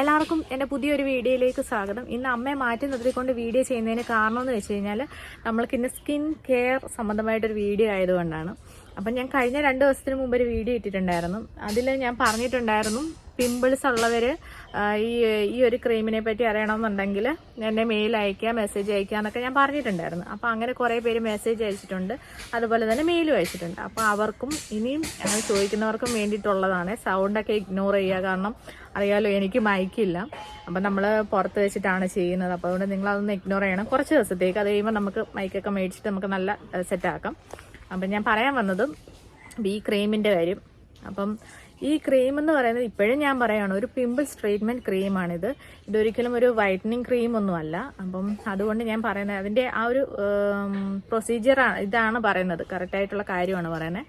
എല്ലാവർക്കും എന്റെ പുതിയൊരു വീഡിയോയിലേക്ക് സ്വാഗതം. ഇന്ന് അമ്മയെ മാറ്റി നിർത്തിക്കൊണ്ട് വീഡിയോ ചെയ്യുന്നതിന് കാരണം എന്ന് വെച്ച് കഴിഞ്ഞാൽ നമ്മൾക്ക് ഇന്ന് സ്കിൻ കെയർ സംബന്ധമായിട്ടൊരു വീഡിയോ ആയതുകൊണ്ടാണ്. അപ്പം ഞാൻ കഴിഞ്ഞ രണ്ട് ദിവസത്തിന് മുമ്പ് ഒരു വീഡിയോ ഇട്ടിട്ടുണ്ടായിരുന്നു. അതിൽ ഞാൻ പറഞ്ഞിട്ടുണ്ടായിരുന്നു പിമ്പിൾസ് ഉള്ളവർ ഈ ഈ ഒരു ക്രീമിനെ പറ്റി അറിയണമെന്നുണ്ടെങ്കിൽ എന്നെ മെയിൽ അയക്കുക മെസ്സേജ് അയക്കുക എന്നൊക്കെ ഞാൻ പറഞ്ഞിട്ടുണ്ടായിരുന്നു. അപ്പോൾ അങ്ങനെ കുറേ പേര് മെസ്സേജ് അയച്ചിട്ടുണ്ട്. അതുപോലെ തന്നെ മെയിലും അയച്ചിട്ടുണ്ട്. അപ്പോൾ അവർക്കും ഇനിയും അങ്ങനെ ചോദിക്കുന്നവർക്കും വേണ്ടിയിട്ടുള്ളതാണ്. സൗണ്ടൊക്കെ ഇഗ്നോർ ചെയ്യുക കാരണം അറിയാമല്ലോ എനിക്ക് മയക്കില്ല അപ്പം നമ്മൾ പുറത്ത് വെച്ചിട്ടാണ് ചെയ്യുന്നത്. അപ്പോൾ അതുകൊണ്ട് നിങ്ങളതൊന്ന് ഇഗ്നോർ ചെയ്യണം. കുറച്ച് ദിവസത്തേക്ക് അത് കഴിയുമ്പോൾ നമുക്ക് മൈക്കൊക്കെ മേടിച്ചിട്ട് നമുക്ക് നല്ല സെറ്റാക്കാം അപ്പം ഞാൻ പറയാൻ വന്നതും ഈ ക്രീമിന്റെ കാര്യം. അപ്പം ഈ ക്രീം എന്ന് പറയുന്നത് ഇപ്പോഴും ഞാൻ പറയുകയാണ് ഒരു പിമ്പിൾസ് ട്രീറ്റ്മെന്റ് ക്രീമാണിത് ഇതൊരിക്കലും ഒരു വൈറ്റനിങ് ക്രീം ഒന്നുമല്ല. അപ്പം അതുകൊണ്ട് ഞാൻ പറയുന്നത് അതിന്റെ ആ ഒരു പ്രൊസീജിയറാണ് ഇതാണ് പറയുന്നത്. കറക്റ്റായിട്ടുള്ള കാര്യമാണ് പറയുന്നത്.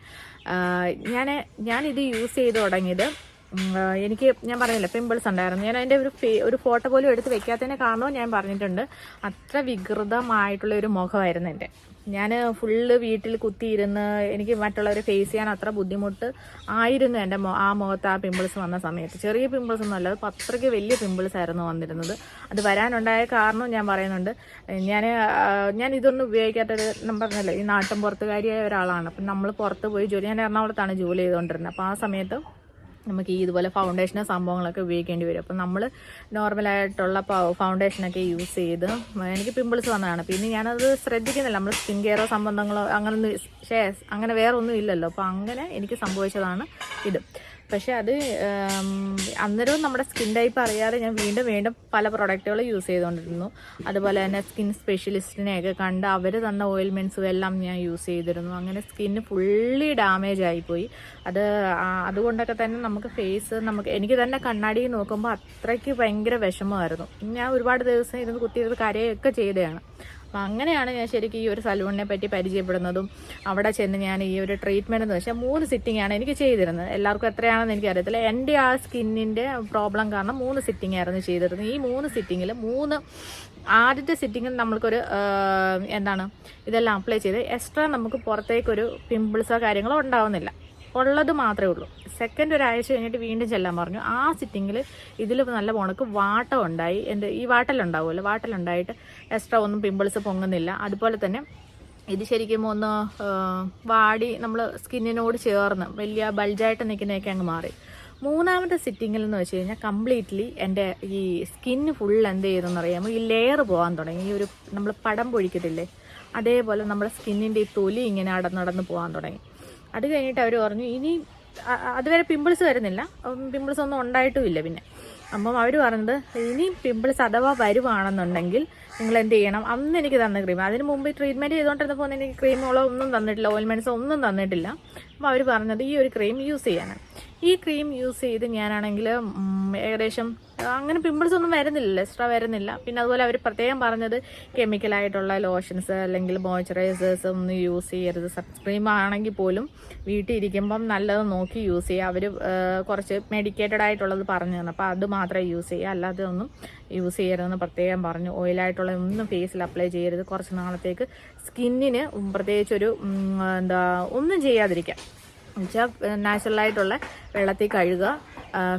ഞാൻ ഞാനിത് യൂസ് ചെയ്ത് തുടങ്ങിയത് എനിക്ക് ഞാൻ പറഞ്ഞില്ല പിമ്പിൾസ് ഉണ്ടായിരുന്നു. ഞാൻ അതിന്റെ ഒരു ഒരു ഫോട്ടോ പോലും എടുത്ത് വെക്കാത്തതിനെ കാരണവും ഞാൻ പറഞ്ഞിട്ടുണ്ട്. അത്ര വികൃതമായിട്ടുള്ള ഒരു മുഖമായിരുന്നു എന്റെ ഞാൻ ഫുള്ള് വീട്ടിൽ കുത്തിയിരുന്ന് എനിക്ക് മറ്റുള്ളവരെ ഫേസ് ചെയ്യാൻ അത്ര ബുദ്ധിമുട്ട് ആയിരുന്നു എന്റെ ആ മുഖത്ത് ആ പിമ്പിൾസ് വന്ന സമയത്ത്. ചെറിയ പിമ്പിൾസ് ഒന്നും അല്ല അത് അത്രയ്ക്ക് വലിയ പിമ്പിൾസ് ആയിരുന്നു വന്നിരുന്നത്. അത് വരാനുണ്ടായ കാരണം ഞാൻ പറയുന്നുണ്ട്. ഞാൻ ഞാൻ ഇതൊന്നും ഉപയോഗിക്കാത്തൊരു പറഞ്ഞല്ലോ ഈ നാട്ടിൻ പുറത്തുകാരിയായ ഒരാളാണ്. അപ്പം നമ്മൾ പുറത്ത് പോയി ജോലി ഞാൻ എറണാകുളത്താണ് ജോലി ചെയ്തുകൊണ്ടിരുന്നത് അപ്പോൾ ആ സമയത്ത് നമുക്ക് ഈ ഇതുപോലെ ഫൗണ്ടേഷനോ സംഭവങ്ങളൊക്കെ ഉപയോഗിക്കേണ്ടി വരും. അപ്പം നമ്മൾ നോർമലായിട്ടുള്ള ഫൗണ്ടേഷനൊക്കെ യൂസ് ചെയ്ത് എനിക്ക് പിമ്പിൾസ് വന്നതാണ് പിന്നെ ഞാനത് ശ്രദ്ധിക്കുന്നില്ല. നമ്മൾ സ്കിൻ കെയറോ സംബന്ധങ്ങളോ അങ്ങനെ ഷേ അങ്ങനെ വേറെ ഒന്നും ഇല്ലല്ലോ. അപ്പോൾ അങ്ങനെ എനിക്ക് സംഭവിച്ചതാണ് ഇത്. പക്ഷേ അത് അന്നേരവും നമ്മുടെ സ്കിൻ ടൈപ്പ് അറിയാതെ ഞാൻ വീണ്ടും വീണ്ടും പല പ്രൊഡക്റ്റുകൾ യൂസ് ചെയ്തുകൊണ്ടിരുന്നു. അതുപോലെ തന്നെ സ്കിൻ സ്പെഷ്യലിസ്റ്റിനെയൊക്കെ കണ്ട് അവർ തന്ന ഓയിൽമെന്റ്സും എല്ലാം ഞാൻ യൂസ് ചെയ്തിരുന്നു. അങ്ങനെ സ്കിന്ന് ഫുള്ളി ഡാമേജ് ആയിപ്പോയി. അത് അതുകൊണ്ടൊക്കെ തന്നെ നമുക്ക് ഫേസ് നമുക്ക് എനിക്ക് തന്നെ കണ്ണാടി നോക്കുമ്പോൾ അത്രയ്ക്ക് ഭയങ്കര വിഷമമായിരുന്നു. ഞാൻ ഒരുപാട് ദിവസം ഇരുന്ന് കുത്തിയിരുന്ന് കരയൊക്കെ ചെയ്തതാണ്. അപ്പം അങ്ങനെയാണ് ഞാൻ ശരിക്കും ഈ ഒരു സലൂണിനെ പറ്റി പരിചയപ്പെടുന്നതും അവിടെ ചെന്ന് ഞാൻ ഈ ഒരു ട്രീറ്റ്മെന്റ് എന്ന് വെച്ചാൽ മൂന്ന് സിറ്റിംഗ് ആണ് എനിക്ക് ചെയ്തിരുന്നത്. എല്ലാവർക്കും എത്രയാണെന്ന് എനിക്കറിയത്തില്ല. എന്റെ ആ സ്കിന്നിന്റെ പ്രോബ്ലം കാരണം മൂന്ന് സിറ്റിംഗ് ആയിരുന്നു ചെയ്തിരുന്നത്. ഈ മൂന്ന് സിറ്റിങ്ങിൽ മൂന്ന് ആദ്യത്തെ സിറ്റിങ്ങിൽ നമ്മൾക്കൊരു എന്താണ് ഇതെല്ലാം അപ്ലൈ ചെയ്ത് എക്സ്ട്രാ നമുക്ക് പുറത്തേക്കൊരു പിമ്പിൾസോ കാര്യങ്ങളോ ഉണ്ടാവുന്നില്ല. ഉള്ളത് മാത്രമേ ഉള്ളൂ. സെക്കൻഡ് ഒരാഴ്ച കഴിഞ്ഞിട്ട് വീണ്ടും ചെല്ലാൻ പറഞ്ഞു. ആ സിറ്റിങ്ങിൽ ഇതിൽ നല്ല പോണക്ക് വാട്ടം ഉണ്ടായി. എന്റെ ഈ വാട്ടലുണ്ടാവുമല്ലോ വാട്ടലുണ്ടായിട്ട് എക്സ്ട്രാ ഒന്നും പിമ്പിൾസ് പൊങ്ങുന്നില്ല. അതുപോലെ തന്നെ ഇത് ശരിക്കും ഒന്ന് വാടി നമ്മൾ സ്കിന്നിനോട് ചേർന്ന് വലിയ ബൾജായിട്ട് നിൽക്കുന്നതൊക്കെ അങ്ങ് മാറി. മൂന്നാമത്തെ സിറ്റിങ്ങിൽ എന്ന് വെച്ച് കഴിഞ്ഞാൽ കംപ്ലീറ്റ്ലി എന്റെ ഈ സ്കിന്ന് ഫുൾ എന്ത് ചെയ്തെന്ന് അറിയാമോ? ഈ ലെയർ പോകാൻ തുടങ്ങി. ഈ ഒരു നമ്മൾ പടം പൊഴിക്കത്തില്ലേ? അതേപോലെ നമ്മുടെ സ്കിന്നിന്റെ ഈ തൊലി ഇങ്ങനെ അടന്നടന്ന് പോകാൻ തുടങ്ങി. അത് കഴിഞ്ഞിട്ട് അവർ പറഞ്ഞു ഇനി അതുവരെ പിമ്പിൾസ് വരുന്നില്ല. പിമ്പിൾസ് ഒന്നും ഉണ്ടായിട്ടുമില്ല പിന്നെ. അപ്പം അവർ പറഞ്ഞത് ഇനി പിമ്പിൾസ് അഥവാ വരുവാണെന്നുണ്ടെങ്കിൽ നിങ്ങൾ എന്ത് ചെയ്യണം? അന്ന് എനിക്ക് തന്ന ക്രീം അതിന് മുമ്പ് ട്രീറ്റ്മെന്റ് ചെയ്തുകൊണ്ടിരുന്നപ്പോൾ എനിക്ക് ക്രീമുകളോ ഒന്നും തന്നിട്ടില്ല ഓയിൽമെന്റ്സോ ഒന്നും തന്നിട്ടില്ല. അപ്പോൾ അവർ പറഞ്ഞത് ഈ ഒരു ക്രീം യൂസ് ചെയ്യാനാണ് ഈ ക്രീം യൂസ് ചെയ്ത് ഞാനാണെങ്കിൽ ഏകദേശം അങ്ങനെ പിമ്പിൾസ് ഒന്നും വരുന്നില്ല എക്സ്ട്രാ വരുന്നില്ല. പിന്നെ അതുപോലെ അവർ പ്രത്യേകം പറഞ്ഞത് കെമിക്കലായിട്ടുള്ള ലോഷൻസ് അല്ലെങ്കിൽ മോയ്സ്ചറൈസേഴ്സ് ഒന്നും യൂസ് ചെയ്യരുത്. സൺസ്ക്രീം ആണെങ്കിൽ പോലും വീട്ടിൽ ഇരിക്കുമ്പം നല്ലത് നോക്കി യൂസ് ചെയ്യുക. അവർ കുറച്ച് മെഡിക്കേറ്റഡ് ആയിട്ടുള്ളത് പറഞ്ഞു തന്നെ. അപ്പോൾ അത് മാത്രമേ യൂസ് ചെയ്യുക. അല്ലാതെ ഒന്നും യൂസ് ചെയ്യരുതെന്ന് പ്രത്യേകം പറഞ്ഞു. ഓയിലായിട്ടുള്ള ഒന്നും ഫേസിൽ അപ്ലൈ ചെയ്യരുത്. കുറച്ച് നാളത്തേക്ക് സ്കിന്നിന് പ്രത്യേകിച്ചൊരു എന്താ ഒന്നും ചെയ്യാതിരിക്കാം എന്നുവെച്ചാൽ നാച്ചുറലായിട്ടുള്ള വെള്ളത്തിൽ കഴുകുക.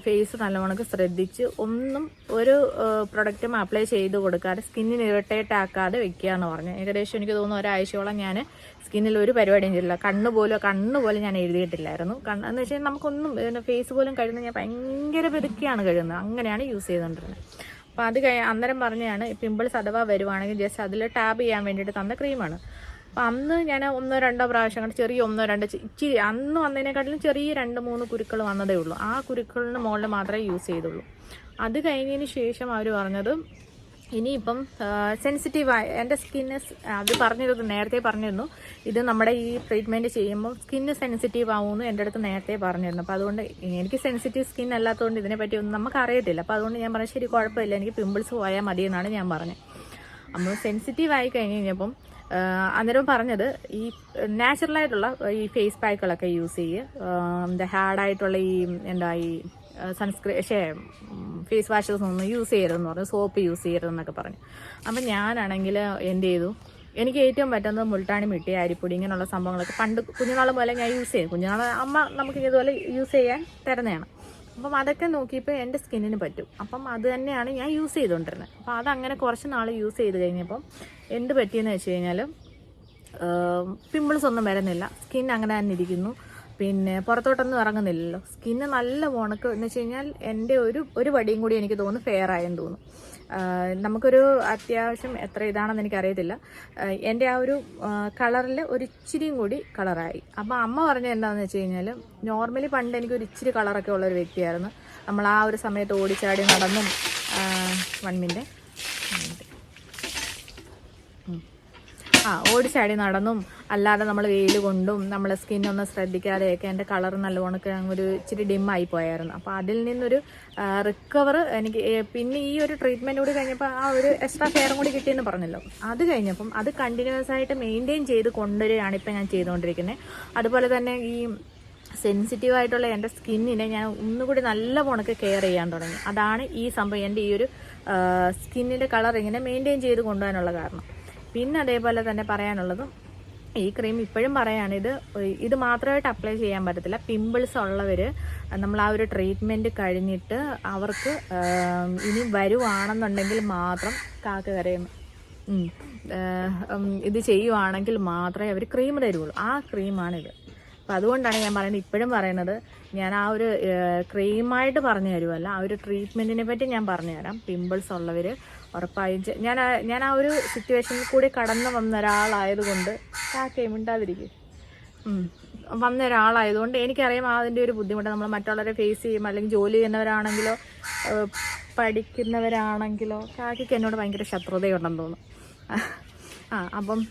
ഫേസ് നല്ലവണ്ണം ശ്രദ്ധിച്ച് ഒന്നും ഒരു പ്രൊഡക്റ്റും അപ്ലൈ ചെയ്ത് കൊടുക്കാതെ സ്കിന്നിന് ഇറിറ്റേറ്റ് ആക്കാതെ വെക്കുക എന്ന് പറഞ്ഞു. ഏകദേശം എനിക്ക് തോന്നുന്നു ഒരാഴ്ചയോളം ഞാൻ സ്കിന്നിൽ ഒരു പരിപാടിയും ചെയ്തില്ല കണ്ണ് പോലും കണ്ണ് പോലും ഞാൻ എഴുതിയിട്ടില്ലായിരുന്നു. കണ്ണ് എന്ന് വെച്ചാൽ നമുക്കൊന്നും ഫേസ് പോലും കഴുകുന്നത് ഞാൻ ഭയങ്കര പെതുക്കിയാണ് കഴുകുന്നത്. അങ്ങനെയാണ് യൂസ് ചെയ്തുകൊണ്ടിരുന്നത്. അപ്പോൾ അത് കഴി അന്നേരം പറഞ്ഞാണ് പിമ്പിൾസ് അഥവാ വരുവാണെങ്കിൽ ജസ്റ്റ് അതിൽ ടാബ് ചെയ്യാൻ വേണ്ടിയിട്ട് തന്ന ക്രീമാണ് അപ്പം അന്ന് ഞാൻ ഒന്നോ രണ്ടോ പ്രാവശ്യം കണ്ട് ചെറിയ ഒന്നോ രണ്ടോ ഇച്ചിരി അന്ന് വന്നതിനെക്കാട്ടിലും ചെറിയ രണ്ട് മൂന്ന് കുരുക്കൾ വന്നതേ ഉള്ളൂ. ആ കുരുക്കളിന് മുകളിൽ മാത്രമേ യൂസ് ചെയ്തുള്ളൂ. അത് കഴിഞ്ഞതിന് ശേഷം അവർ പറഞ്ഞത് ഇനിയിപ്പം സെൻസിറ്റീവായ എന്റെ സ്കിന്ന് അത് പറഞ്ഞിരുന്നു നേരത്തെ പറഞ്ഞിരുന്നു. ഇത് നമ്മുടെ ഈ ട്രീറ്റ്മെന്റ് ചെയ്യുമ്പോൾ സ്കിന്ന് സെൻസിറ്റീവ് ആവുമെന്ന് എന്റെ അടുത്ത് നേരത്തെ പറഞ്ഞിരുന്നു. അപ്പോൾ അതുകൊണ്ട് എനിക്ക് സെൻസിറ്റീവ് സ്കിൻ അല്ലാത്തതുകൊണ്ട് ഇതിനെപ്പറ്റി ഒന്നും നമുക്ക് അറിയത്തില്ല അപ്പോൾ അതുകൊണ്ട് ഞാൻ പറഞ്ഞു ശരി കുഴപ്പമില്ല എനിക്ക് പിമ്പിൾസ് പോയാൽ മതിയെന്നാണ് ഞാൻ പറഞ്ഞത്. നമ്മൾ സെൻസിറ്റീവ് ആയി കഴിഞ്ഞ് കഴിഞ്ഞപ്പം അന്നേരം പറഞ്ഞത് ഈ നാച്ചുറലായിട്ടുള്ള ഈ ഫേസ് പാക്കുകളൊക്കെ യൂസ് ചെയ്യുക എന്താ ഹാർഡായിട്ടുള്ള ഈ എന്താ ഈ സൺസ്ക്രീൻ ഷേ ഫേസ് വാഷസ് ഒന്നും യൂസ് ചെയ്യരുതെന്ന് പറഞ്ഞു. സോപ്പ് യൂസ് ചെയ്യരുതെന്നൊക്കെ പറഞ്ഞു. അപ്പം ഞാനാണെങ്കിൽ എന്ത് ചെയ്തു? എനിക്ക് ഏറ്റവും പറ്റുന്നത് മുൾട്ടാണി മിട്ടി അരിപ്പൊടി ഇങ്ങനെയുള്ള സംഭവങ്ങളൊക്കെ പണ്ട് കുഞ്ഞുനാൾ പോലെ ഞാൻ യൂസ് ചെയ്യും. കുഞ്ഞുനാൾ അമ്മ നമുക്ക് ഇതുപോലെ യൂസ് ചെയ്യാൻ തരുന്നതാണ്. അപ്പം അതൊക്കെ നോക്കിയപ്പോൾ എന്റെ സ്കിന്നിന് പറ്റും. അപ്പം അത് തന്നെയാണ് ഞാൻ യൂസ് ചെയ്തുകൊണ്ടിരുന്നത് അപ്പോൾ അതങ്ങനെ കുറച്ച് നാൾ യൂസ് ചെയ്ത് കഴിഞ്ഞപ്പം എന്ത് പറ്റിയെന്ന് വെച്ച് കഴിഞ്ഞാൽ പിമ്പിൾസ് ഒന്നും വരുന്നില്ല. സ്കിൻ അങ്ങനെ തന്നെ ഇരിക്കുന്നു. പിന്നെ പുറത്തോട്ടൊന്നും ഇറങ്ങുന്നില്ലല്ലോ. സ്കിന്ന് നല്ല ഉണക്ക് എന്ന് വെച്ച് കഴിഞ്ഞാൽ എന്റെ ഒരു ഒരു വടിയും കൂടി എനിക്ക് തോന്നുന്നു ഫെയർ ആയെന്ന് തോന്നുന്നു. നമുക്കൊരു അത്യാവശ്യം എത്ര ഇതാണെന്ന് എനിക്കറിയത്തില്ല. എന്റെ ആ ഒരു കളറിൽ ഒരു ഇച്ചിരിയും കൂടി കളറായി. അപ്പോൾ അമ്മ പറഞ്ഞത് എന്താണെന്ന് വെച്ച് കഴിഞ്ഞാൽ നോർമലി പണ്ട് എനിക്ക് ഒരു ഇച്ചിരി കളറൊക്കെ ഉള്ളൊരു വ്യക്തിയായിരുന്നു. നമ്മൾ ആ ഒരു സമയത്ത് ഓടിച്ചാടി നടന്നും വൺ ആ ഓടിച്ചാടി നടന്നും അല്ലാതെ നമ്മൾ വെയിൽ കൊണ്ടും നമ്മളെ സ്കിന്നൊന്നും ശ്രദ്ധിക്കാതെയൊക്കെ എന്റെ കളർ നല്ലവണ്ണം ഒരു ഇച്ചിരി ഡിമ്മായി പോയായിരുന്നു. അപ്പോൾ അതിൽ നിന്നൊരു റിക്കവർ എനിക്ക് പിന്നെ ഈ ഒരു ട്രീറ്റ്മെന്റ് കൂടി കഴിഞ്ഞപ്പോൾ ആ ഒരു എക്സ്ട്രാ കെയറും കൂടി കിട്ടിയെന്ന് പറഞ്ഞല്ലോ. അത് കഴിഞ്ഞപ്പം അത് കണ്ടിന്യൂസ് ആയിട്ട് മെയിന്റെയിൻ ചെയ്ത് കൊണ്ടുവരികയാണ് ഇപ്പം ഞാൻ ചെയ്തുകൊണ്ടിരിക്കുന്നത് അതുപോലെ തന്നെ ഈ സെൻസിറ്റീവ് ആയിട്ടുള്ള എന്റെ സ്കിന്നിനെ ഞാൻ ഒന്നുകൂടി നല്ല പോണക്ക് കെയർ ചെയ്യാൻ തുടങ്ങി. അതാണ് ഈ സംഭവം എന്റെ ഈ ഒരു സ്കിന്നിന്റെ കളർ ഇങ്ങനെ മെയിന്റെയിൻ ചെയ്ത് കൊണ്ടുപോകാനുള്ള കാരണം. പിന്നെ അതേപോലെ തന്നെ പറയാനുള്ളതും ഈ ക്രീം ഇപ്പോഴും പറയാണ് ഇത് ഇത് മാത്രമായിട്ട് അപ്ലൈ ചെയ്യാൻ പറ്റത്തില്ല. പിമ്പിൾസ് ഉള്ളവർ നമ്മൾ ആ ഒരു ട്രീറ്റ്മെന്റ് കഴിഞ്ഞിട്ട് അവർക്ക് ഇനി വരുവാണെന്നുണ്ടെങ്കിൽ മാത്രം കാക്ക കരയുന്നു ഇത് ചെയ്യുവാണെങ്കിൽ മാത്രമേ അവർ ക്രീം തരുള്ളൂ ആ ക്രീമാണിത് അപ്പം അതുകൊണ്ടാണ് ഞാൻ പറയുന്നത് ഇപ്പോഴും പറയുന്നത് ഞാൻ ആ ഒരു ക്രീമായിട്ട് പറഞ്ഞു തരുമല്ല ആ ഒരു ട്രീറ്റ്മെന്റിനെ പറ്റി ഞാൻ പറഞ്ഞു തരാം. പിമ്പിൾസ് ഉള്ളവർ ഉറപ്പായും ഞാൻ ഞാൻ ആ ഒരു സിറ്റുവേഷനിൽ കൂടി കടന്നു വന്ന ഒരാളായതുകൊണ്ട് കാക്കയും മിണ്ടാതിരിക്കും. ഉം. വന്ന ഒരാളായതുകൊണ്ട് എനിക്കറിയാം അതിന്റെ ഒരു ബുദ്ധിമുട്ട്. നമ്മൾ മറ്റുള്ളവരെ ഫേസ് ചെയ്യും അല്ലെങ്കിൽ ജോലി ചെയ്യുന്നവരാണെങ്കിലോ പഠിക്കുന്നവരാണെങ്കിലോ കാക്കയ്ക്ക് എന്നോട് ഭയങ്കര ശത്രുതയുണ്ടെന്ന് തോന്നുന്നു. ആ അപ്പം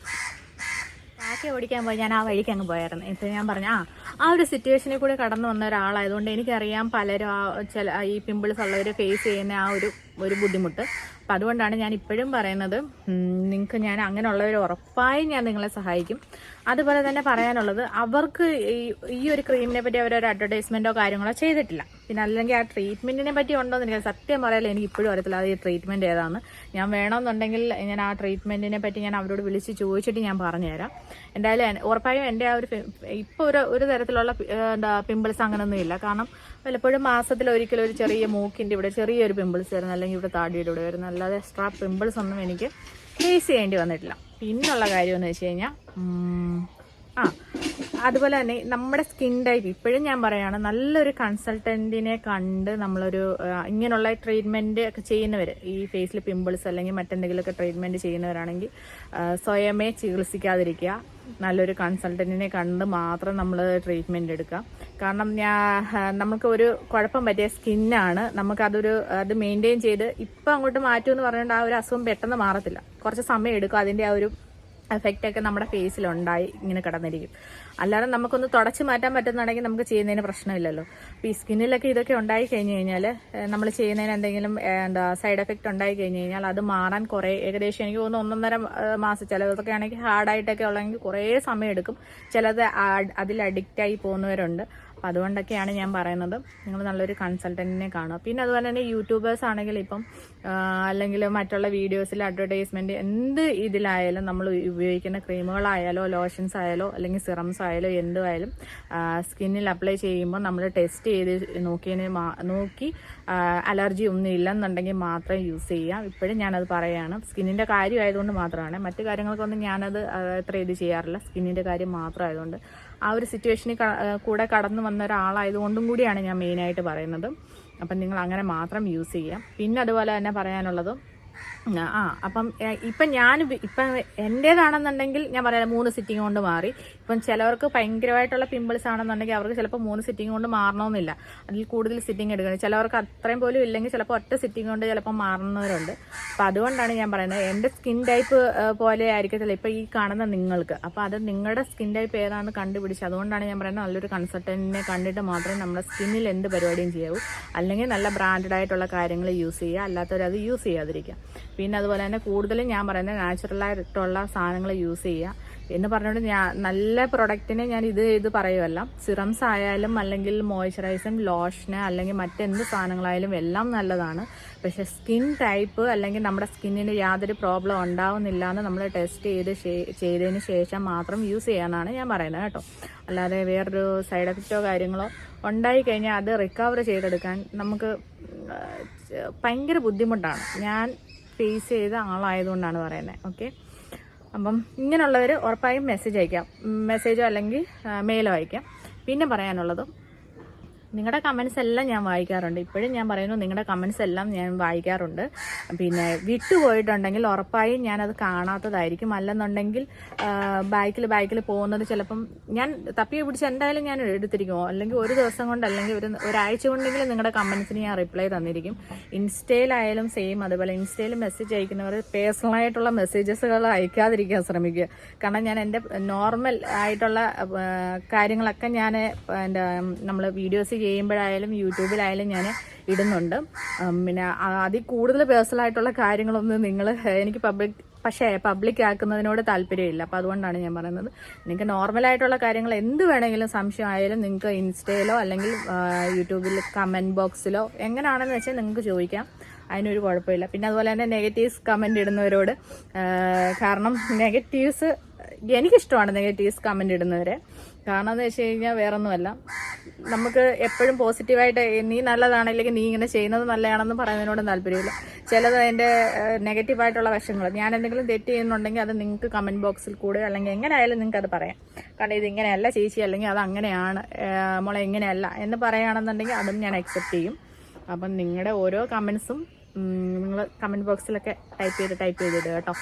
കാക്ക ഓടിക്കാൻ പോയി. ഞാൻ ആ വഴിക്ക് അങ്ങ് പോയായിരുന്നു. ഇപ്പം ഞാൻ പറഞ്ഞു ആ ആ ഒരു സിറ്റുവേഷനിൽ കൂടി കടന്നു വന്ന ഒരാളായതുകൊണ്ട് എനിക്കറിയാം പലരും ആ ചില ഈ പിമ്പിൾസ് ഉള്ളവർ ഫേസ് ചെയ്യുന്ന ആ ഒരു ഒരു ബുദ്ധിമുട്ട്. അപ്പം അതുകൊണ്ടാണ് ഞാൻ ഇപ്പോഴും പറയുന്നത് നിങ്ങൾക്ക് ഞാൻ അങ്ങനെയുള്ളവർ ഉറപ്പായും ഞാൻ നിങ്ങളെ സഹായിക്കും. അതുപോലെ തന്നെ പറയാനുള്ളത് അവർക്ക് ഈ ഒരു ക്രീമിനെ പറ്റി അവരൊരു അഡ്വർടൈസ്മെന്റോ കാര്യങ്ങളോ ചെയ്തിട്ടില്ല. പിന്നെ അല്ലെങ്കിൽ ആ ട്രീറ്റ്മെന്റിനെ പറ്റി ഉണ്ടോ എന്ന് എനിക്ക് സത്യം പറയാൻ എനിക്ക് ഇപ്പോഴും അറിയത്തില്ല. അത് ഈ ട്രീറ്റ്മെന്റ് ഏതാണ്. ഞാൻ വേണമെന്നുണ്ടെങ്കിൽ ഞാൻ ആ ട്രീറ്റ്മെന്റിനെ പറ്റി ഞാൻ അവരോട് വിളിച്ച് ചോദിച്ചിട്ട് ഞാൻ പറഞ്ഞുതരാം. എന്തായാലും ഉറപ്പായും എന്റെ ആ ഒരു ഇപ്പോൾ ഒരു ഒരു തരത്തിലുള്ള എന്താ പിമ്പിൾസ് അങ്ങനെയൊന്നും ഇല്ല. കാരണം പലപ്പോഴും മാസത്തിൽ ഒരിക്കലും ഒരു ചെറിയ മൂക്കിന്റെ ഇവിടെ ചെറിയൊരു പിമ്പിൾസ് വരുന്ന. അല്ലെങ്കിൽ ഇവിടെ താടിയുടെ ഇവിടെ വരുന്ന. അല്ലാതെ എക്സ്ട്രാ പിമ്പിൾസ് ഒന്നും എനിക്ക് ഫേസ് ചെയ്യേണ്ടി വന്നിട്ടില്ല. പിന്നുള്ള കാര്യം എന്ന് വെച്ച് കഴിഞ്ഞാൽ ആ അതുപോലെ തന്നെ നമ്മുടെ സ്കിൻ ടൈപ്പ് ഇപ്പോഴും ഞാൻ പറയുകയാണ് നല്ലൊരു കൺസൾട്ടന്റിനെ കണ്ട് നമ്മളൊരു ഇങ്ങനെയുള്ള ട്രീറ്റ്മെന്റ് ഒക്കെ ചെയ്യുന്നവർ ഈ ഫേസിൽ പിമ്പിൾസ് അല്ലെങ്കിൽ മറ്റെന്തെങ്കിലുമൊക്കെ ട്രീറ്റ്മെന്റ് ചെയ്യുന്നവരാണെങ്കിൽ സ്വയമേ ചികിത്സിക്കാതിരിക്കുക. നല്ലൊരു കൺസൾട്ടന്റിനെ കണ്ട് മാത്രം നമ്മൾ ട്രീറ്റ്മെന്റ് എടുക്കുക. കാരണം ഞാൻ നമുക്ക് ഒരു കുഴപ്പം പറ്റിയ സ്കിന്നാണ് നമുക്കതൊരു അത് മെയിന്റെയിൻ ചെയ്ത് ഇപ്പം അങ്ങോട്ട് മാറ്റുമെന്ന് പറഞ്ഞുകൊണ്ട് ആ ഒരു അസുഖം പെട്ടെന്ന് മാറത്തില്ല. കുറച്ച് സമയം എടുക്കും. അതിന്റെ ആ ഒരു എഫക്റ്റ് ഒക്കെ നമ്മുടെ ഫേസിലുണ്ടായി ഇങ്ങനെ കിടന്നിരിക്കും. അല്ലാതെ നമുക്കൊന്ന് തുടച്ച് മാറ്റാൻ പറ്റുന്നുണ്ടെങ്കിൽ നമുക്ക് ചെയ്യുന്നതിന് പ്രശ്നമില്ലല്ലോ. അപ്പോൾ ഈ സ്കിന്നിലൊക്കെ ഇതൊക്കെ ഉണ്ടായി കഴിഞ്ഞ് കഴിഞ്ഞാൽ നമ്മൾ ചെയ്യുന്നതിന് എന്തെങ്കിലും എന്താ സൈഡ് എഫക്റ്റ് ഉണ്ടായി കഴിഞ്ഞ് കഴിഞ്ഞാൽ അത് മാറാൻ കുറേ ഏകദേശം എനിക്ക് തോന്നുന്നു ഒന്നൊന്നര മാസം ചിലതൊക്കെ ആണെങ്കിൽ ഹാർഡായിട്ടൊക്കെ ഉള്ളെങ്കിൽ കുറേ സമയം എടുക്കും. ചിലത് അതിൽ അഡിക്റ്റായി പോകുന്നവരുണ്ട്. അപ്പം അതുകൊണ്ടൊക്കെയാണ് ഞാൻ പറയുന്നത്. നിങ്ങൾ നല്ലൊരു കൺസൾട്ടന്റിനെ കാണുക. പിന്നെ അതുപോലെ തന്നെ യൂട്യൂബേഴ്സ് ആണെങ്കിൽ ഇപ്പം അല്ലെങ്കിൽ മറ്റുള്ള വീഡിയോസിൽ അഡ്വർടൈസ്മെന്റ് എന്ത് ഇതിലായാലും നമ്മൾ ഉപയോഗിക്കുന്ന ക്രീമുകളായാലോ ലോഷൻസ് ആയാലോ അല്ലെങ്കിൽ സിറംസ് ആയാലോ എന്തുമായാലും സ്കിന്നിൽ അപ്ലൈ ചെയ്യുമ്പോൾ നമ്മൾ ടെസ്റ്റ് ചെയ്ത് നോക്കിയതിന് നോക്കി അലർജി ഒന്നും ഇല്ലെന്നുണ്ടെങ്കിൽ മാത്രം യൂസ് ചെയ്യാം ഇപ്പോഴും ഞാനത് പറയുകയാണ് സ്കിന്നിന്റെ കാര്യമായതുകൊണ്ട് മാത്രമാണ്. മറ്റു കാര്യങ്ങൾക്കൊന്നും ഞാനത് അത്ര ഇത് ചെയ്യാറില്ല. സ്കിന്നിന്റെ കാര്യം മാത്രം ആയതുകൊണ്ട് ആ ഒരു സിറ്റുവേഷനിൽ കൂടെ കടന്നു വന്ന ഒരാളായതുകൊണ്ടും കൂടിയാണ് ഞാൻ മെയിനായിട്ട് പറയുന്നത്. അപ്പം നിങ്ങൾ അങ്ങനെ മാത്രം യൂസ് ചെയ്യാം. പിന്നെ അതുപോലെ തന്നെ പറയാനുള്ളത് ആ അപ്പം ഇപ്പം ഞാൻ ഇപ്പം എന്റേതാണെന്നുണ്ടെങ്കിൽ ഞാൻ പറയാം മൂന്ന് സിറ്റിംഗ് കൊണ്ട് മാറി. ഇപ്പം ചിലവർക്ക് ഭയങ്കരമായിട്ടുള്ള പിമ്പിൾസ് ആണെന്നുണ്ടെങ്കിൽ അവർക്ക് ചിലപ്പോൾ മൂന്ന് സിറ്റിംഗ് കൊണ്ട് മാറണമെന്നില്ല. അതിൽ കൂടുതൽ സിറ്റിംഗ് എടുക്കണം. ചിലവർക്ക് അത്രയും പോലും ഇല്ലെങ്കിൽ ചിലപ്പോൾ ഒറ്റ സിറ്റിംഗ് കൊണ്ട് ചിലപ്പോൾ മാറുന്നവരുണ്ട്. അപ്പം അതുകൊണ്ടാണ് ഞാൻ പറയുന്നത് എന്റെ സ്കിൻ ടൈപ്പ് പോലെ ആയിരിക്കത്തില്ല ഇപ്പം ഈ കാണുന്ന നിങ്ങൾക്ക്. അപ്പോൾ അത് നിങ്ങളുടെ സ്കിൻ ടൈപ്പ് ഏതാണെന്ന് കണ്ടുപിടിച്ച് അതുകൊണ്ടാണ് ഞാൻ പറയുന്നത് നല്ലൊരു കൺസൾട്ടന്റിനെ കണ്ടിട്ട് മാത്രമേ നമ്മുടെ സ്കിന്നിൽ എന്ത് പരിപാടിയും ചെയ്യാവൂ. അല്ലെങ്കിൽ നല്ല ബ്രാൻഡഡ് ആയിട്ടുള്ള കാര്യങ്ങൾ യൂസ് ചെയ്യുക. അല്ലാത്തവരത് യൂസ് ചെയ്യാതിരിക്കുക. പിന്നെ അതുപോലെ തന്നെ കൂടുതലും ഞാൻ പറയുന്നത് നാച്ചുറലായിട്ടുള്ള സാധനങ്ങൾ യൂസ് ചെയ്യുക. എന്ന് പറഞ്ഞുകൊണ്ട് ഞാൻ നല്ല പ്രൊഡക്റ്റിനെ ഞാൻ ഇത് ഇത് പറയുമല്ല സിറംസ് ആയാലും അല്ലെങ്കിൽ മോയ്സ്ചറൈസും ലോഷന് അല്ലെങ്കിൽ മറ്റെന്ത് സാധനങ്ങളായാലും എല്ലാം നല്ലതാണ്. പക്ഷേ സ്കിൻ ടൈപ്പ് അല്ലെങ്കിൽ നമ്മുടെ സ്കിന്നിന് യാതൊരു പ്രോബ്ലം ഉണ്ടാവുന്നില്ല എന്ന് നമ്മൾ ടെസ്റ്റ് ചെയ്ത് ചെയ്തതിന് ശേഷം മാത്രം യൂസ് ചെയ്യാനാണ് ഞാൻ പറയുന്നത് കേട്ടോ. അല്ലാതെ വേറൊരു സൈഡ് എഫക്റ്റോ കാര്യങ്ങളോ ഉണ്ടായി കഴിഞ്ഞാൽ അത് റിക്കവർ ചെയ്തെടുക്കാൻ നമുക്ക് ഭയങ്കര ബുദ്ധിമുട്ടാണ്. ഞാൻ ഫേസ് ചെയ്ത ആളായതുകൊണ്ടാണ് പറയുന്നത് ഓക്കെ അപ്പം ഇങ്ങനെയുള്ളവർ ഉറപ്പായും മെസ്സേജ് അയക്കാം. മെസ്സേജോ അല്ലെങ്കിൽ മെയിലോ അയക്കാം. പിന്നെ പറയാനുള്ളത് നിങ്ങളുടെ കമൻസ് എല്ലാം ഞാൻ വായിക്കാറുണ്ട്. ഇപ്പോഴും ഞാൻ പറയുന്നു നിങ്ങളുടെ കമൻസ് എല്ലാം ഞാൻ വായിക്കാറുണ്ട്. പിന്നെ വിട്ടുപോയിട്ടുണ്ടെങ്കിൽ ഉറപ്പായും ഞാനത് കാണാത്തതായിരിക്കും. അല്ലെന്നുണ്ടെങ്കിൽ ബൈക്കിൽ ബൈക്കിൽ പോകുന്നത് ചിലപ്പം ഞാൻ തപ്പി പിടിച്ച് എന്തായാലും ഞാൻ എടുത്തിരിക്കുമോ? അല്ലെങ്കിൽ ഒരു ദിവസം കൊണ്ട് അല്ലെങ്കിൽ ഒരു ഒരാഴ്ച കൊണ്ടെങ്കിലും നിങ്ങളുടെ കമൻസിന് ഞാൻ റിപ്ലൈ തന്നിരിക്കും. ഇൻസ്റ്റയിലായാലും സെയിം അതുപോലെ ഇൻസ്റ്റയിൽ മെസ്സേജ് അയക്കുന്നവർ പേഴ്സണലായിട്ടുള്ള മെസ്സേജസുകൾ അയക്കാതിരിക്കാൻ ശ്രമിക്കുക. കാരണം ഞാൻ എന്റെ നോർമൽ ആയിട്ടുള്ള കാര്യങ്ങളൊക്കെ ഞാൻ എന്റെ നമ്മൾ വീഡിയോസ് ചെയ്യുമ്പോഴായാലും യൂട്യൂബിലായാലും ഞാൻ ഇടുന്നുണ്ട്. പിന്നെ അതിൽ കൂടുതൽ പേഴ്സണൽ ആയിട്ടുള്ള കാര്യങ്ങളൊന്നും നിങ്ങൾ എനിക്ക് പബ്ലിക് പക്ഷേ പബ്ലിക് ആക്കുന്നതിനോട് താല്പര്യമില്ല. അപ്പോൾ അതുകൊണ്ടാണ് ഞാൻ പറയുന്നത്. നിങ്ങൾക്ക് നോർമലായിട്ടുള്ള കാര്യങ്ങൾ എന്ത് വേണമെങ്കിലും സംശയമായാലും നിങ്ങൾക്ക് ഇൻസ്റ്റയിലോ അല്ലെങ്കിൽ യൂട്യൂബിൽ കമന്റ് ബോക്സിലോ എങ്ങനെയാണെന്ന് വെച്ചാൽ നിങ്ങൾക്ക് ചോദിക്കാം. അതിനൊരു കുഴപ്പമില്ല. പിന്നെ അതുപോലെ തന്നെ നെഗറ്റീവ്സ് കമന്റ് ഇടുന്നവരോട് കാരണം നെഗറ്റീവ്സ് എനിക്കിഷ്ടമാണ് നെഗറ്റീവ്സ് കമന്റ് ഇടുന്നവരെ. കാരണം വെച്ച് കഴിഞ്ഞാൽ വേറൊന്നുമല്ല. നമുക്ക് എപ്പോഴും പോസിറ്റീവായിട്ട് നീ നല്ലതാണ് അല്ലെങ്കിൽ നീ ഇങ്ങനെ ചെയ്യുന്നത് നല്ലതാണെന്ന് പറയുന്നതിനോട് താല്പര്യമില്ല. ചിലത് അതിന്റെ നെഗറ്റീവായിട്ടുള്ള വശങ്ങൾ ഞാൻ എന്തെങ്കിലും തെറ്റ് ചെയ്യുന്നുണ്ടെങ്കിൽ അത് നിങ്ങൾക്ക് കമന്റ് ബോക്സിൽ കൂടെ അല്ലെങ്കിൽ എങ്ങനെ ആയാലും നിങ്ങൾക്ക് അത് പറയാം. കാരണം ഇത് ഇങ്ങനെയല്ല ചേച്ചി അല്ലെങ്കിൽ അത് അങ്ങനെയാണ് മോളെ ഇങ്ങനെയല്ല എന്ന് പറയുകയാണെന്നുണ്ടെങ്കിൽ അതും ഞാൻ അക്സെപ്റ്റ് ചെയ്യും. അപ്പം നിങ്ങളുടെ ഓരോ കമൻസും നിങ്ങൾ കമന്റ് ബോക്സിലൊക്കെ ടൈപ്പ് ചെയ്ത് ടൈപ്പ് ചെയ്തിടുക കേട്ടോ.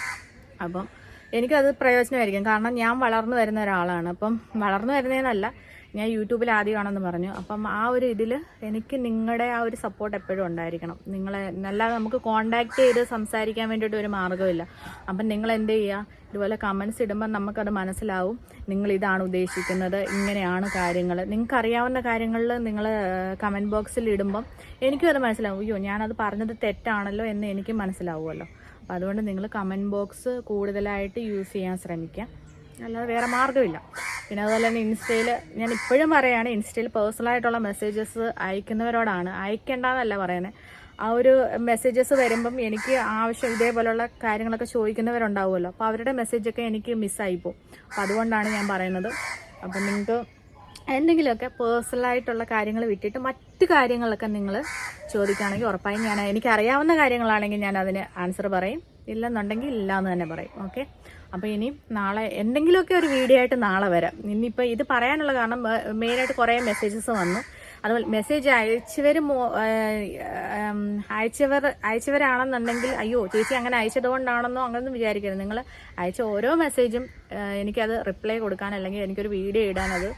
അപ്പം എനിക്കത് പ്രയോജനമായിരിക്കും. കാരണം ഞാൻ വളർന്നു വരുന്ന ഒരാളാണ്. അപ്പം വളർന്നു വരുന്നതിനല്ല ഞാൻ യൂട്യൂബിൽ ആദ്യം ആദ്യമാണെന്ന് പറഞ്ഞു. അപ്പം ആ ഒരു ഇതിൽ എനിക്ക് നിങ്ങളുടെ ആ ഒരു സപ്പോർട്ട് എപ്പോഴും ഉണ്ടായിരിക്കണം. നിങ്ങളെ അല്ലാതെ നമുക്ക് കോണ്ടാക്ട് ചെയ്ത് സംസാരിക്കാൻ വേണ്ടിയിട്ട് ഒരു മാർഗമില്ല. അപ്പം നിങ്ങൾ എന്ത് ചെയ്യുക ഇതുപോലെ കമൻസ് ഇടുമ്പോൾ നമുക്കത് മനസ്സിലാവും. നിങ്ങൾ ഇതാണ് ഉദ്ദേശിക്കുന്നത്. ഇങ്ങനെയാണ് കാര്യങ്ങൾ. നിങ്ങൾക്ക് അറിയാവുന്ന കാര്യങ്ങളിൽ നിങ്ങൾ കമന്റ് ബോക്സിൽ ഇടുമ്പം എനിക്കും അത് മനസ്സിലാവും. അയ്യോ ഞാനത് പറഞ്ഞത് തെറ്റാണല്ലോ എന്ന് എനിക്ക് മനസ്സിലാവുമല്ലോ. അപ്പോൾ അതുകൊണ്ട് നിങ്ങൾ കമന്റ് ബോക്സ് കൂടുതലായിട്ട് യൂസ് ചെയ്യാൻ ശ്രമിക്കുക. അല്ലാതെ വേറെ മാർഗമില്ല. പിന്നെ അതുപോലെ തന്നെ ഇൻസ്റ്റയിൽ ഞാൻ ഇപ്പോഴും പറയുകയാണ് ഇൻസ്റ്റയിൽ പേഴ്സണലായിട്ടുള്ള മെസ്സേജസ് അയക്കുന്നവരോടാണ്. അയക്കേണ്ടെന്നല്ല പറയുന്നത് ആ ഒരു മെസ്സേജസ് വരുമ്പം എനിക്ക് ആവശ്യം ഇതേപോലെയുള്ള കാര്യങ്ങളൊക്കെ ചോദിക്കുന്നവരുണ്ടാവുമല്ലോ. അപ്പോൾ അവരുടെ മെസ്സേജൊക്കെ എനിക്ക് മിസ്സായിപ്പോൾ അപ്പോൾ അതുകൊണ്ടാണ് ഞാൻ പറയുന്നത്. അപ്പം നിങ്ങൾക്ക് എന്തെങ്കിലുമൊക്കെ പേഴ്സണലായിട്ടുള്ള കാര്യങ്ങൾ വിട്ടിട്ട് മറ്റു കാര്യങ്ങളൊക്കെ നിങ്ങൾ ചോദിക്കുകയാണെങ്കിൽ ഉറപ്പായും ഞാൻ എനിക്കറിയാവുന്ന കാര്യങ്ങളാണെങ്കിൽ ഞാൻ അതിന് ആൻസർ പറയും. ഇല്ലെന്നുണ്ടെങ്കിൽ ഇല്ല എന്ന് തന്നെ പറയും. ഓക്കെ അപ്പോൾ ഇനി നാളെ എന്തെങ്കിലുമൊക്കെ ഒരു വീഡിയോ ആയിട്ട് നാളെ വരാം. ഇനിയിപ്പോൾ ഇത് പറയാനുള്ള കാരണം മെയിനായിട്ട് കുറേ മെസ്സേജസ് വന്നു. അതുപോലെ മെസ്സേജ് അയച്ചവർ അയച്ചവർ അയച്ചവരാണെന്നുണ്ടെങ്കിൽ അയ്യോ ചേച്ചി അങ്ങനെ അയച്ചത് കൊണ്ടാണെന്നോ അങ്ങനൊന്നും വിചാരിക്കരുത്. നിങ്ങൾ അയച്ച ഓരോ മെസ്സേജും എനിക്കത് റിപ്ലൈ കൊടുക്കാൻ അല്ലെങ്കിൽ എനിക്കൊരു വീഡിയോ ഇടാൻ അത്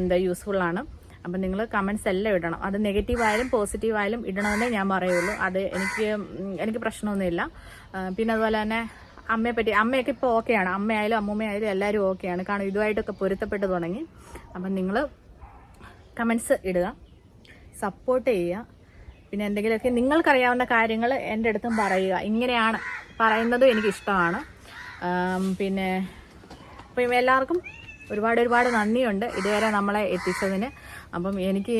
എന്താ യൂസ്ഫുള്ളാണ് അപ്പം നിങ്ങൾ കമൻസ് എല്ലാം ഇടണം. അത് നെഗറ്റീവായാലും പോസിറ്റീവായാലും ഇടണമെന്നേ ഞാൻ പറയുള്ളൂ. അത് എനിക്ക് എനിക്ക് പ്രശ്നമൊന്നുമില്ല. പിന്നെ അതുപോലെ തന്നെ അമ്മയെ പറ്റി അമ്മയൊക്കെ ഇപ്പോൾ ഓക്കെയാണ് അമ്മയായാലും അമ്മൂമ്മയായാലും എല്ലാവരും ഓക്കെയാണ് കാരണം ഇതുമായിട്ടൊക്കെ പൊരുത്തപ്പെട്ട് തുടങ്ങി. അപ്പം നിങ്ങൾ കമൻസ് ഇടുക. സപ്പോർട്ട് ചെയ്യുക. പിന്നെ എന്തെങ്കിലുമൊക്കെ നിങ്ങൾക്കറിയാവുന്ന കാര്യങ്ങൾ എന്റെ അടുത്തും പറയുക. ഇങ്ങനെയാണ് പറയുന്നതും എനിക്കിഷ്ടമാണ്. പിന്നെ അപ്പം എല്ലാവർക്കും ഒരുപാട് ഒരുപാട് നന്ദിയുണ്ട് ഇതുവരെ നമ്മളെ എത്തിച്ചതിന്. അപ്പം എനിക്ക്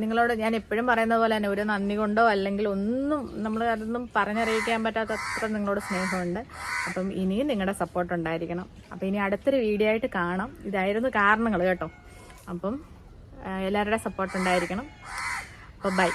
നിങ്ങളോട് ഞാൻ എപ്പോഴും പറയുന്നത് പോലെ തന്നെ ഒരു നന്ദി കൊണ്ടോ അല്ലെങ്കിൽ ഒന്നും നമ്മൾ അതൊന്നും പറഞ്ഞറിയിക്കാൻ പറ്റാത്തത്ര നിങ്ങളോട് സ്നേഹമുണ്ട്. അപ്പം ഇനിയും നിങ്ങളുടെ സപ്പോർട്ട് ഉണ്ടായിരിക്കണം. അപ്പം ഇനി അടുത്തൊരു വീഡിയോ ആയിട്ട് കാണാം. ഇതായിരുന്നു കാരണങ്ങൾ കേട്ടോ. അപ്പം എല്ലാവരുടെ സപ്പോർട്ട് ഉണ്ടായിരിക്കണം. അപ്പോൾ ബൈ